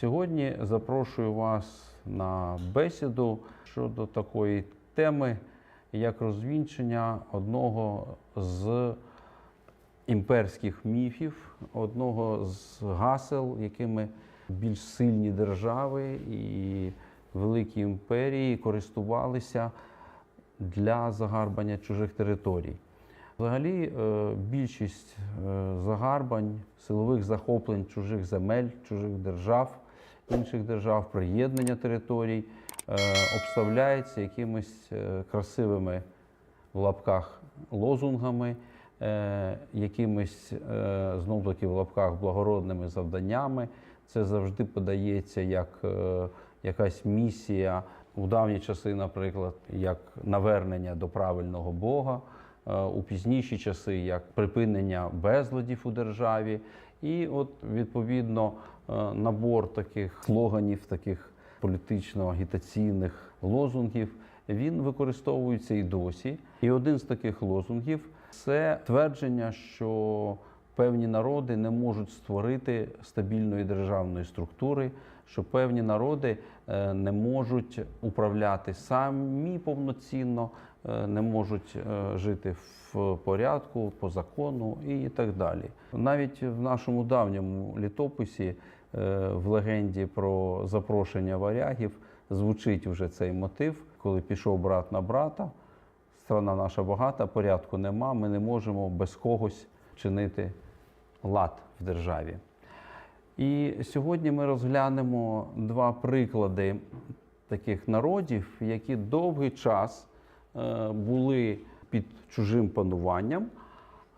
Сьогодні запрошую вас на бесіду щодо такої теми, як розвінчення одного з імперських міфів, одного з гасел, якими більш сильні держави і великі імперії користувалися для загарбання чужих територій. Взагалі, е, більшість е, загарбань, силових захоплень чужих земель, чужих держав, інших держав, приєднання територій е, обставляється якимись е, красивими в лапках лозунгами, е, якимись знов таки в лапках благородними завданнями. Це завжди подається як якась місія у давні часи, наприклад, як навернення до правильного Бога, у пізніші часи як припинення безладів у державі. І от відповідно набор таких слоганів, таких політично-агітаційних лозунгів, він використовується і досі. І один з таких лозунгів це твердження, що певні народи не можуть створити стабільної державної структури, що певні народи е, не можуть управляти самі повноцінно, е, не можуть е, жити в порядку, по закону і так далі. Навіть в нашому давньому літописі, е, в легенді про запрошення варягів, звучить вже цей мотив, коли пішов брат на брата. Страна наша багата, порядку нема, ми не можемо без когось чинити лад в державі. І сьогодні ми розглянемо два приклади таких народів, які довгий час е, були під чужим пануванням,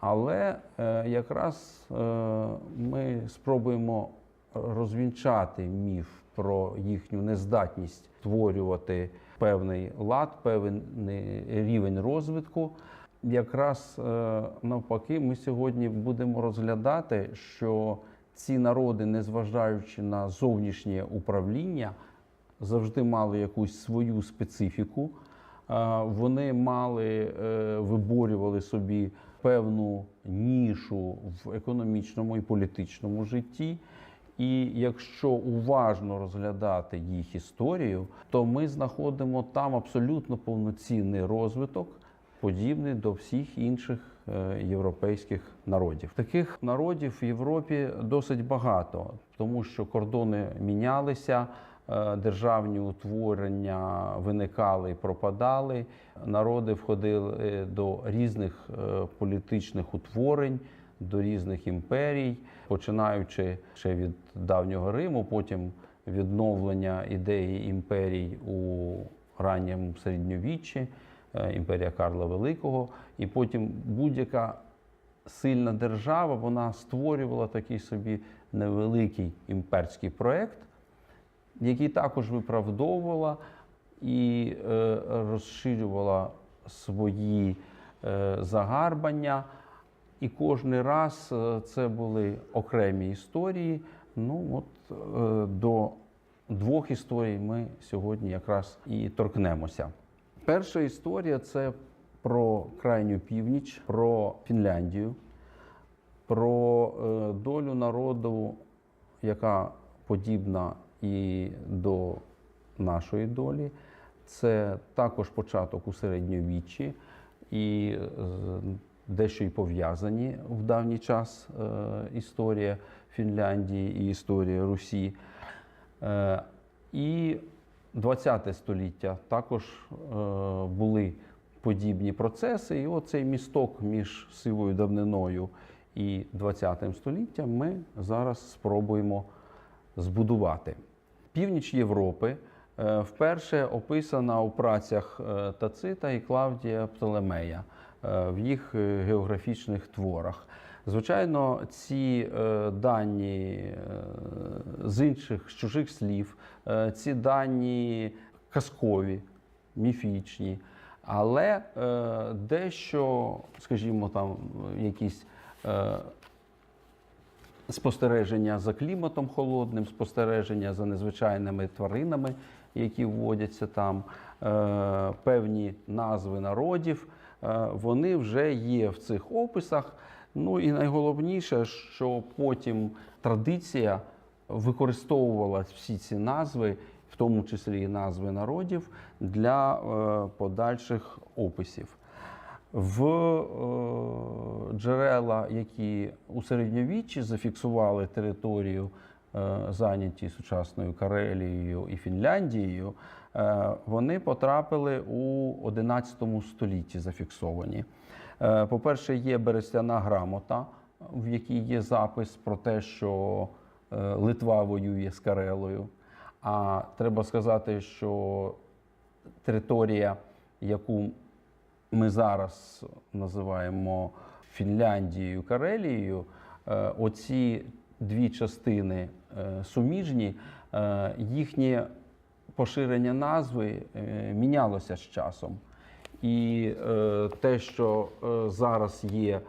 але е, якраз е, ми спробуємо розвінчати міф про їхню нездатність створювати певний лад, певний рівень розвитку. Якраз е, навпаки, ми сьогодні будемо розглядати, що ці народи, незважаючи на зовнішнє управління, завжди мали якусь свою специфіку. Е, Вони мали, е, виборювали собі певну нішу в економічному і політичному житті. І якщо уважно розглядати їх історію, то ми знаходимо там абсолютно повноцінний розвиток, подібний до всіх інших е, європейських народів. Таких народів в Європі досить багато, тому що кордони мінялися. е, Державні утворення виникали і пропадали, народи входили до різних е, політичних утворень, до різних імперій, починаючи ще від давнього Риму, потім відновлення ідеї імперій у ранньому середньовіччі, е, імперія Карла Великого, і потім будь-яка сильна держава вона створювала такий собі невеликий імперський проект, який також виправдовувала і е, розширювала свої е, загарбання. І кожен раз е, це були окремі історії. Ну от е, до двох історій ми сьогодні якраз і торкнемося. Перша історія це про крайню північ, про Фінляндію, про е, долю народу, яка подібна і до нашої долі. Це також початок у середньовіччі і дещо й пов'язані в давній час е, історія Фінляндії і історія Русі. Е, І 20 століття також е, були подібні процеси. І оцей місток між сивою давниною і 20 століттям ми зараз спробуємо збудувати. Північ Європи вперше описана у працях Тацита і Клавдія Птолемея в їх е, географічних творах. Звичайно, ці е, дані е, з інших з чужих слів, е, ці дані казкові, міфічні, але е, дещо, скажімо, там якісь. Е, спостереження за кліматом холодним, спостереження за незвичайними тваринами, які вводяться там, е, певні назви народів, е, вони вже є в цих описах. Ну і найголовніше, що потім традиція використовувала всі ці назви, в тому числі і назви народів, для е, подальших описів. В е, джерела, які у середньовіччі зафіксували територію, е, зайняті сучасною Карелією і Фінляндією, е, вони потрапили у XI столітті зафіксовані. Е, По-перше, є берестяна грамота, в якій є запис про те, що е, Литва воює з Карелою. А треба сказати, що територія, яку ми зараз називаємо Фінляндією, Карелією, е, оці дві частини е, суміжні, е, їхнє поширення назви е, мінялося з часом. І е, те, що е, зараз є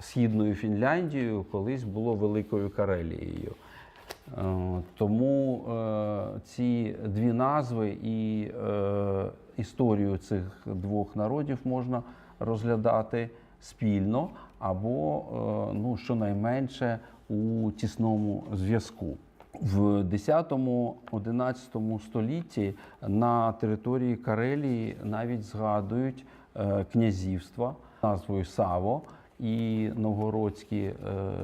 східною Фінляндією, колись було Великою Карелією. Тому ці дві назви і історію цих двох народів можна розглядати спільно або, ну, щонайменше, у тісному зв'язку. В 10-11 столітті на території Карелії навіть згадують е, князівства назвою Саво і новгородські е,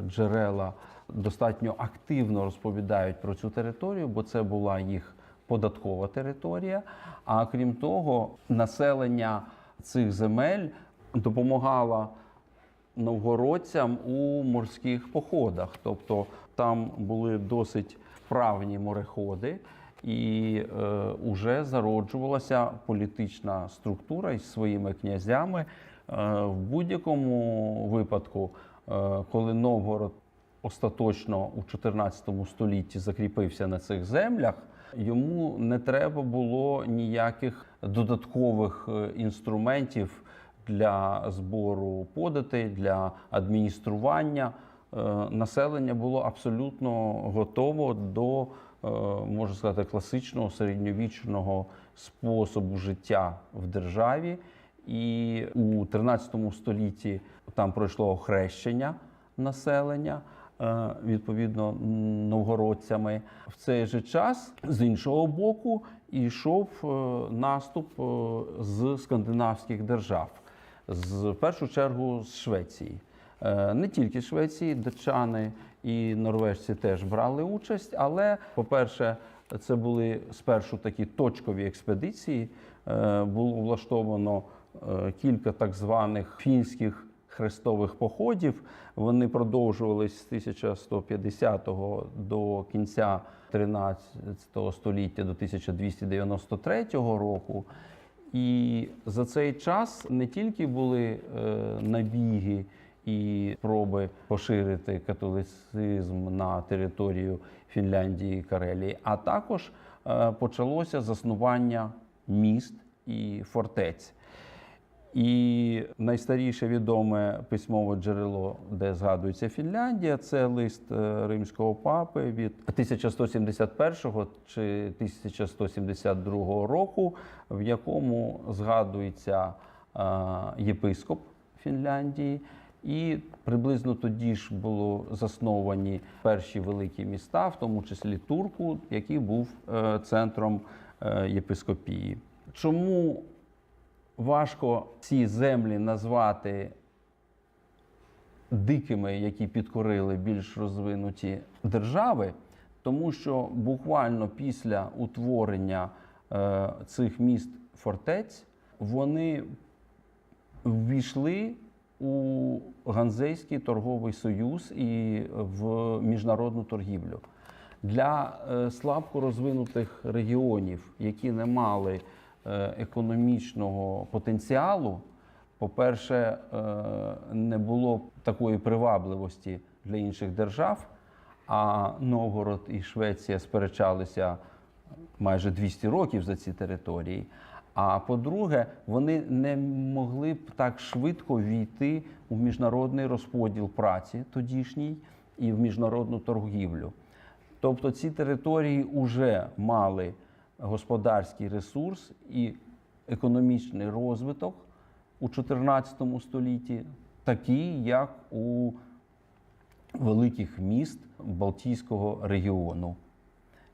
джерела достатньо активно розповідають про цю територію, бо це була їх податкова територія. А крім того, населення цих земель допомагало новгородцям у морських походах. Тобто там були досить вправні мореходи, і е, уже зароджувалася політична структура із своїми князями. Е, в будь-якому випадку, е, коли Новгород остаточно у 14 столітті закріпився на цих землях, йому не треба було ніяких додаткових е, інструментів для збору податей, для адміністрування. Е, Населення було абсолютно готово до, е, можна сказати, класичного середньовічного способу життя в державі. І у 13 столітті там пройшло охрещення населення, е, відповідно новгородцями. В цей же час з іншого боку йшов наступ з скандинавських держав, з в першу чергу з Швеції. Е, Не тільки Швеції, датчани і норвежці теж брали участь, але, по-перше, це були спершу такі точкові експедиції. Е, Було влаштовано е, кілька так званих фінських хрестових походів. Вони продовжувались з 1150 до кінця 13 століття до 1293 року. І за цей час не тільки були е, набіги і спроби поширити католицизм на територію Фінляндії і Карелії, а також е, почалося заснування міст і фортець. І найстаріше відоме письмове джерело, де згадується Фінляндія, це лист е, римського папи від 1171 чи 1172 року, в якому згадується е, єпископ Фінляндії. І приблизно тоді ж було засновані перші великі міста, в тому числі Турку, який був е, центром єпископії. Чому важко ці землі назвати дикими, які підкорили більш розвинуті держави, тому що буквально після утворення е, цих міст фортець вони ввійшли у Ганзейський торговий союз і в міжнародну торгівлю. Для е, слабко розвинутих регіонів, які не мали економічного потенціалу, по-перше, е, не було такої привабливості для інших держав, а Новгород і Швеція сперечалися майже 200 років за ці території. А по-друге, вони не могли б так швидко війти у міжнародний розподіл праці тодішній і в міжнародну торгівлю. Тобто ці території вже мали господарський ресурс і економічний розвиток у 14 столітті, такий, як у великих міст Балтійського регіону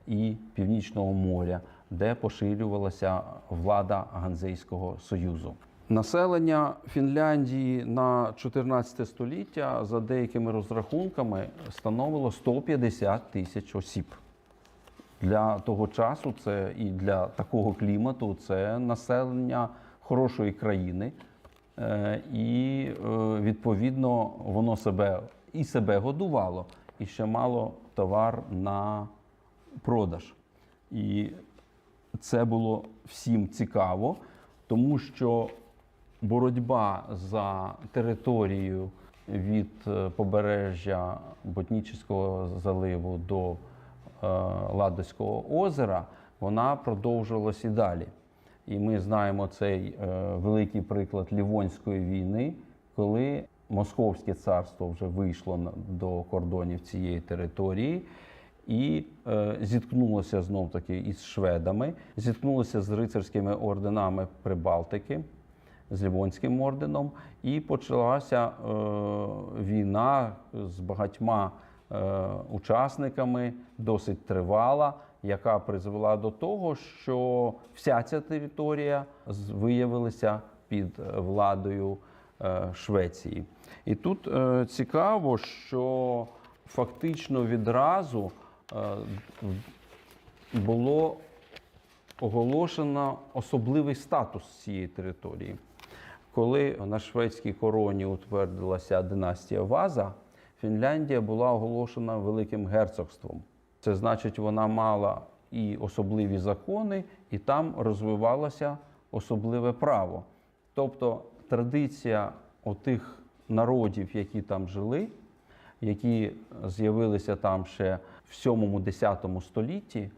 і Північного моря, де поширювалася влада Ганзейського союзу. Населення Фінляндії на 14 століття за деякими розрахунками становило 150 тисяч осіб. Для того часу це і для такого клімату це населення хорошої країни, Е, і е, відповідно воно себе і себе годувало, і ще мало товар на продаж. І це було всім цікаво, тому що боротьба за територію від е, побережжя Ботнічського заливу до Ладозького озера, вона продовжувалась і далі. І ми знаємо цей е, великий приклад Лівонської війни, коли Московське царство вже вийшло до кордонів цієї території і е, зіткнулося знов таки із шведами, зіткнулося з рицарськими орденами Прибалтики, з Лівонським орденом, і почалася е, війна з багатьма е, учасниками, досить тривала, яка призвела до того, що вся ця територія виявилася під е, владою е, Швеції. І тут е, цікаво, що фактично відразу е, було оголошено особливий статус цієї території. Коли на шведській короні утвердилася династія Ваза, Фінляндія була оголошена великим герцогством. Це значить, вона мала і особливі закони, і там розвивалося особливе право. Тобто традиція отих народів, які там жили, які з'явилися там ще в 7-10 столітті.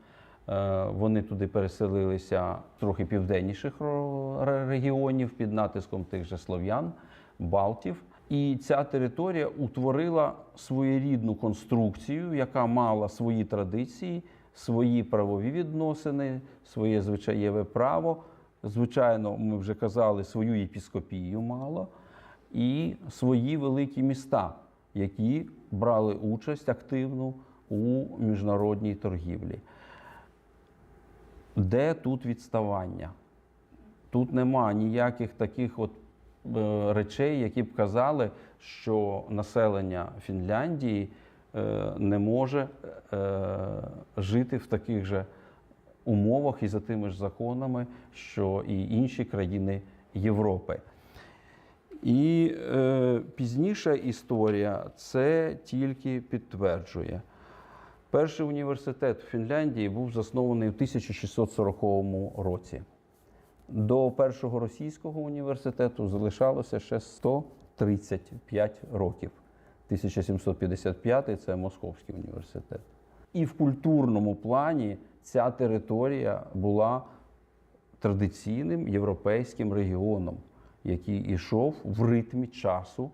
Е, Вони туди переселилися трохи південніших регіонів під натиском тих же слов'ян, балтів. І ця територія утворила своєрідну конструкцію, яка мала свої традиції, свої правові відносини, своє звичаєве право. Звичайно, ми вже казали, свою єпіскопію мало і свої великі міста, які брали участь активну у міжнародній торгівлі. Де тут відставання? Тут нема ніяких таких от речей, які б казали, що населення Фінляндії е, не може е, жити в таких же умовах і за тими ж законами, що і інші країни Європи. І е, пізніша історія це тільки підтверджує. Перший університет в Фінляндії був заснований у 1640 році. До першого російського університету залишалося ще 135 років. 1755 це Московський університет. І в культурному плані ця територія була традиційним європейським регіоном, який ішов в ритмі часу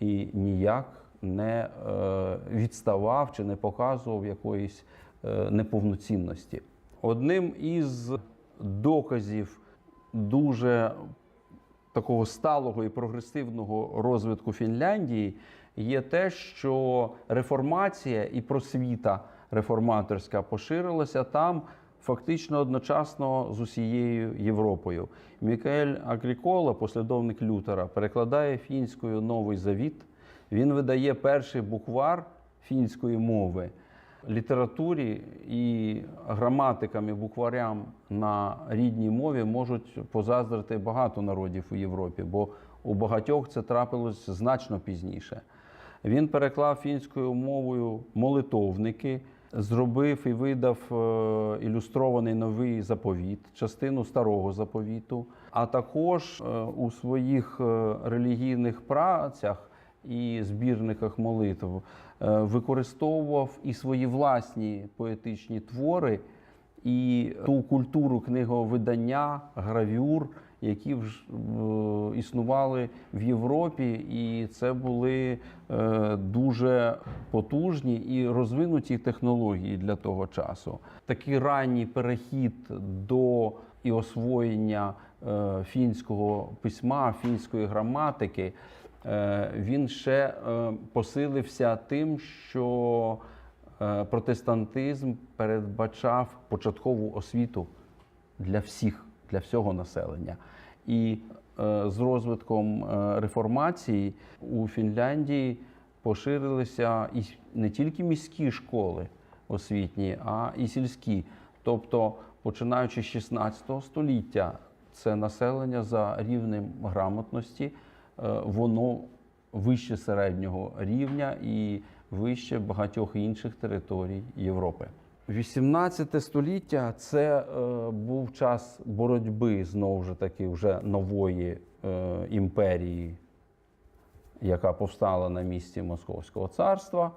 і ніяк не е, відставав чи не показував якоїсь е, неповноцінності. Одним із доказів дуже такого сталого і прогресивного розвитку Фінляндії є те, що реформація і просвіта реформаторська поширилася там фактично одночасно з усією Європою. Мікаель Агрікола, послідовник Лютера, перекладає фінською новий завіт. Він видає перший буквар фінської мови. Літературі і граматикам і букварям на рідній мові можуть позаздрити багато народів у Європі, бо у багатьох це трапилось значно пізніше. Він переклав фінською мовою молитовники, зробив і видав е, ілюстрований новий заповіт, частину старого заповіту, а також е, у своїх е, релігійних працях і збірниках молитв використовував і свої власні поетичні твори, і ту культуру книговидання, гравюр, які вже е, існували в Європі, і це були е, дуже потужні і розвинуті технології для того часу. Такий ранній перехід до і освоєння е, фінського письма, фінської граматики. Е, він ще е, посилився тим, що е, протестантизм передбачав початкову освіту для всіх, для всього населення. І з розвитком реформації у Фінляндії поширилися і не тільки міські школи освітні, а і сільські. Тобто, починаючи з 16 століття, це населення за рівнем грамотності, воно вище середнього рівня і вище багатьох інших територій Європи. 18 століття це е, був час боротьби знову ж таки вже нової е, імперії, яка повстала на місці Московського царства,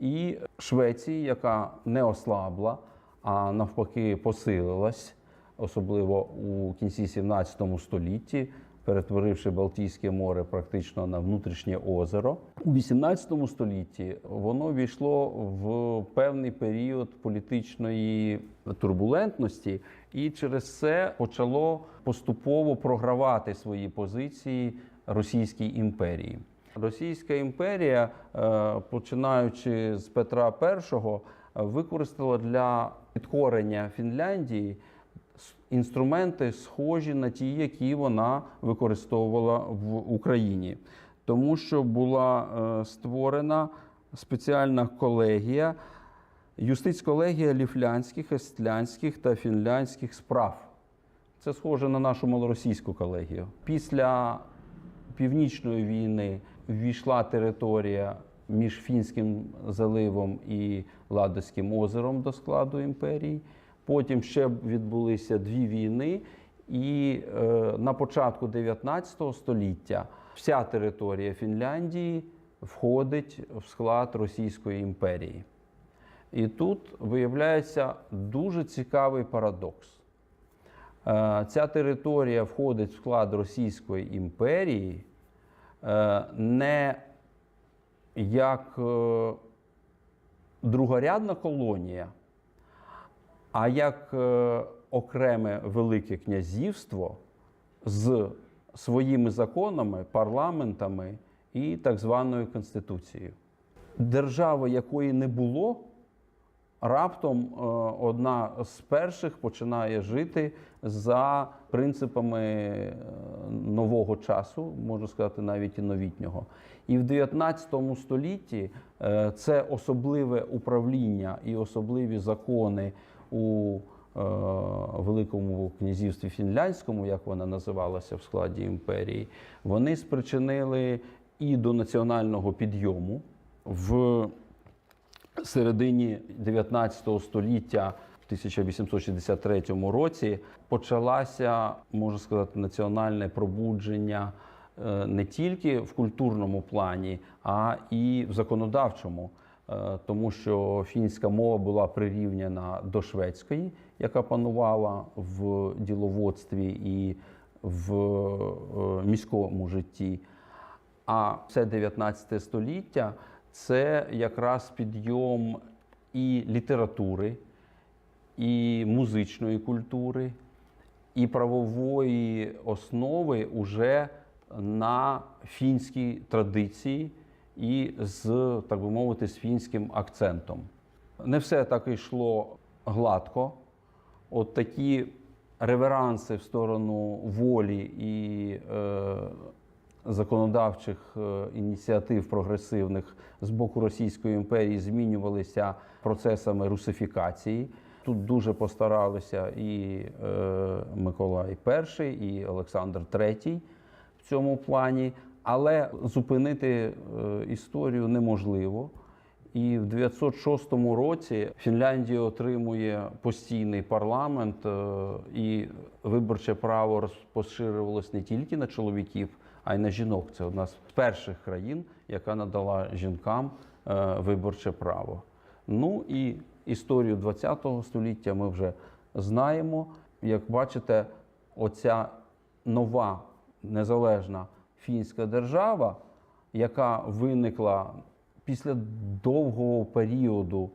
і Швеції, яка не ослабла, а навпаки посилилась, особливо у кінці 17 столітті, перетворивши Балтійське море практично на внутрішнє озеро. У 18 столітті воно війшло в певний період політичної турбулентності, і через це почало поступово програвати свої позиції Російській імперії. Російська імперія, е, починаючи з Петра І, використала для підкорення Фінляндії інструменти, схожі на ті, які вона використовувала в Україні, тому що була е, створена спеціальна колегія, юстицьколегія ліфлянських, естлянських та фінляндських справ. Це схоже на нашу малоросійську колегію. Після Північної війни ввійшла територія між Фінським заливом і Ладозьким озером до складу імперії. Потім ще відбулися дві війни, і е, на початку 19 століття вся територія Фінляндії входить в склад Російської імперії. І тут виявляється дуже цікавий парадокс. Е, Ця територія входить в склад Російської імперії е, не як е, другорядна колонія, а як е, окреме Велике князівство з своїми законами, парламентами і так званою конституцією. Держава, якої не було, раптом е, одна з перших починає жити за принципами е, нового часу, можна сказати, навіть і новітнього. І в 19 столітті це особливе управління і особливі закони у е, Великому князівстві Фінляндському, як вона називалася в складі імперії, вони спричинили і до національного підйому в середині 19 століття, в 1863 році, почалася, можна сказати, національне пробудження е, не тільки в культурному плані, а і в законодавчому. Е, Тому що фінська мова була прирівняна до шведської, яка панувала в діловодстві і в е, міському житті. А все 19 століття це якраз підйом і літератури, і музичної культури, і правової основи уже на фінській традиції і з, так би мовити, з фінським акцентом. Не все так йшло гладко. От такі реверанси в сторону волі і е, законодавчих е, ініціатив прогресивних з боку Російської імперії змінювалися процесами русифікації. Тут дуже постаралися і е, Миколай І, і Олександр III в цьому плані, але зупинити е, історію неможливо. І в 906 році Фінляндія отримує постійний парламент, е, і виборче право роз- поширювалось не тільки на чоловіків, а й на жінок. Це одна з перших країн, яка надала жінкам е, виборче право. Ну і історію ХХ століття ми вже знаємо. Як бачите, оця нова незалежна фінська держава, яка виникла після довгого періоду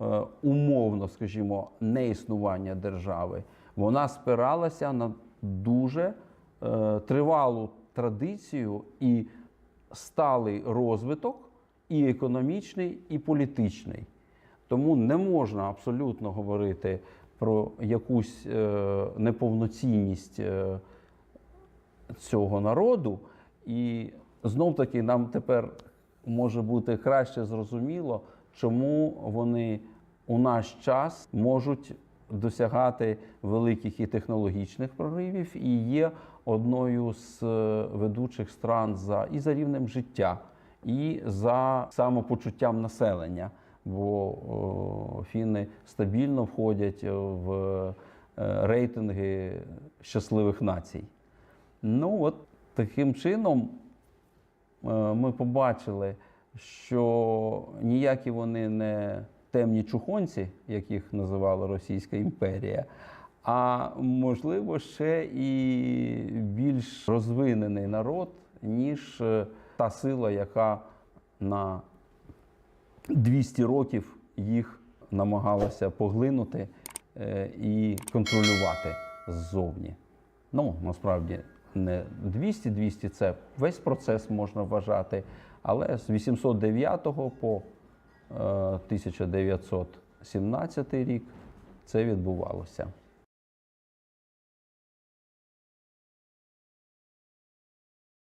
е, умовно, скажімо, неіснування держави, вона спиралася на дуже е, тривалу традицію і сталий розвиток і економічний, і політичний. Тому не можна абсолютно говорити про якусь е, неповноцінність цього народу. І знов таки нам тепер може бути краще зрозуміло, чому вони у наш час можуть досягати великих і технологічних проривів і є одною з е, ведучих стран за і за рівнем життя, і за самопочуттям населення. Бо о, фіни стабільно входять в е, рейтинги щасливих націй. Ну, от таким чином е, ми побачили, що ніякі вони не темні чухонці, яких називала Російська імперія, а можливо ще і більш розвинений народ, ніж е, та сила, яка на 200 років їх намагалася поглинути е, і контролювати ззовні. Ну, насправді не 200-200 це весь процес можна вважати, але з 809 по е, 1917 рік це відбувалося.